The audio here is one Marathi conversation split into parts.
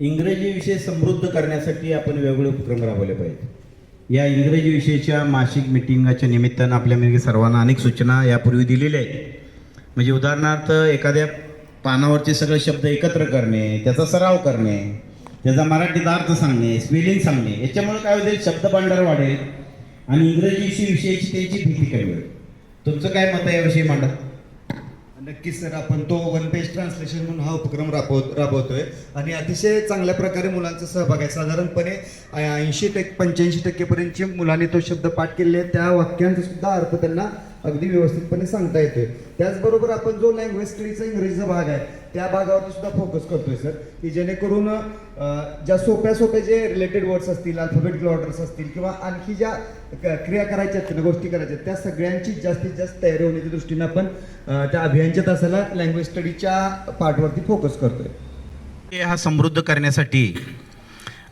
इंग्रजी विषय समृद्ध करण्यासाठी आपण वेगवेगळे उपक्रम राबवले पाहिजे या इंग्रजी विषयाच्या मासिक मिटिंगाच्या निमित्तानं आपल्यामध्ये सर्वांना अनेक सूचना यापूर्वी दिलेल्या आहेत. म्हणजे उदाहरणार्थ एखाद्या पानावरचे सगळे शब्द एकत्र करणे त्याचा सराव करणे त्याचा मराठीत अर्थ सांगणे स्पेलिंग सांगणे याच्यामुळे काय होईल? शब्द भांडार वाढेल आणि इंग्रजी विषयी विषयाची त्यांची भीती कमी होईल. तुमचं काय मत आहे याविषयी मांडा. नक्कीच सर आपण तो वन पेज ट्रान्सलेशन म्हणून हा उपक्रम राबवत राबवतोय. आणि अतिशय चांगल्या प्रकारे मुलांचा सहभाग आहे. साधारणपणे ऐंशी टक्के पंच्याऐंशी टक्केपर्यंतची मुलांनी तो शब्द पाठ केले त्या वाक्यांचा सुद्धा अर्थ त्यांना अगदी व्यवस्थितपणे सांगता येतोय. त्याचबरोबर आपण जो लँग्वेज स्टडीचा इंग्रजीचा भाग आहे त्या भागावरती सुद्धा फोकस करतोय सर की जेणेकरून ज्या सोप्या सोप्या जे रिलेटेड वर्ड्स असतील अल्फाबेटिकल ऑर्डर्स असतील किंवा आणखी ज्या क्रिया करायच्या आहेत गोष्टी करायच्या त्या सगळ्यांची जास्तीत जास्त तयारी होण्याच्या दृष्टीनं आपण त्या अभियानच्या तासाला लँग्वेज स्टडीच्या पार्टवरती फोकस करतोय. हा समृद्ध करण्यासाठी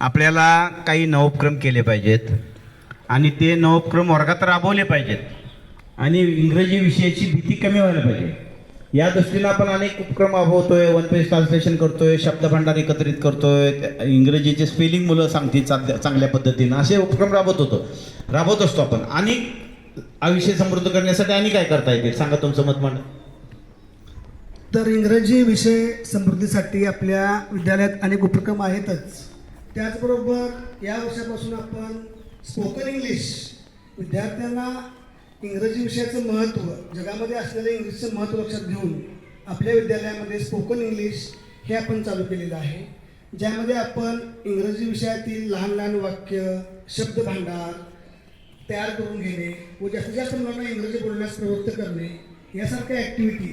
आपल्याला काही नवोपक्रम केले पाहिजेत. आणि ते नवोपक्रम वर्गात राबवले पाहिजेत. आणि इंग्रजी विषयाची भीती कमी व्हायला पाहिजे. या दृष्टीनं आपण अनेक उपक्रम राबवतोय वन पेज ट्रान्सलेशन करतोय शब्दभांडार एकत्रित करतोय इंग्रजीचे स्पेलिंग मुलं सांगतील चांगल्या चांगल्या पद्धतीनं. असे उपक्रम राबवत होतो. राबवत असतो आपण. आणि हा विषय समृद्ध करण्यासाठी आणि काय करता येतील? सांगा तुमचं मत मांडा. तर इंग्रजी विषय समृद्धीसाठी आपल्या विद्यालयात अनेक उपक्रम आहेतच. त्याचबरोबर या वर्षापासून आपण स्पोकन इंग्लिश विद्यार्थ्यांना इंग्रजी विषयाचं महत्त्व जगामध्ये असलेलं इंग्लिशचं महत्त्व लक्षात घेऊन आपल्या विद्यालयामध्ये स्पोकन इंग्लिश हे आपण चालू केलेलं आहे. ज्यामध्ये आपण इंग्रजी विषयातील लहान लहान वाक्य शब्दभांडार तयार करून घेणे व जास्तीत जास्त मुलांना इंग्रजी बोलण्यास प्रवृत्त करणे यासारख्या ॲक्टिव्हिटी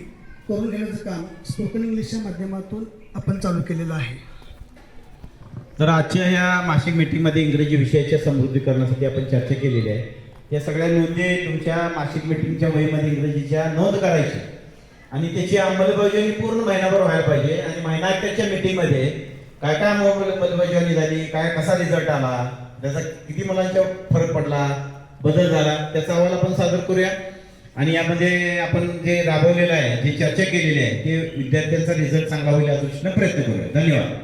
करून घेण्याचं काम स्पोकन इंग्लिशच्या माध्यमातून आपण चालू केलेलं आहे. तर आजच्या या मासिक मीटिंगमध्ये इंग्रजी विषयाच्या समृद्धीकरणासाठी आपण चर्चा केलेली आहे. या सगळ्या नोंदी तुमच्या मासिक मीटिंगच्या वहीमध्ये इंग्रजीच्या नोंद करायची. आणि त्याची अंमलबजावणी पूर्ण महिनाभर व्हायला पाहिजे. आणि महिन्याच्या मीटिंगमध्ये काय काय अंमलबजावणी झाली काय कसा रिझल्ट आला त्याचा किती मुलांच्या फरक पडला बदल झाला त्याचा अहवाल आपण सादर करूया. आणि यामध्ये आपण जे राबवलेलं आहे जी चर्चा केलेली आहे ते विद्यार्थ्यांचा रिझल्ट चांगला होईल या दृष्टीनं प्रयत्न करूया. धन्यवाद.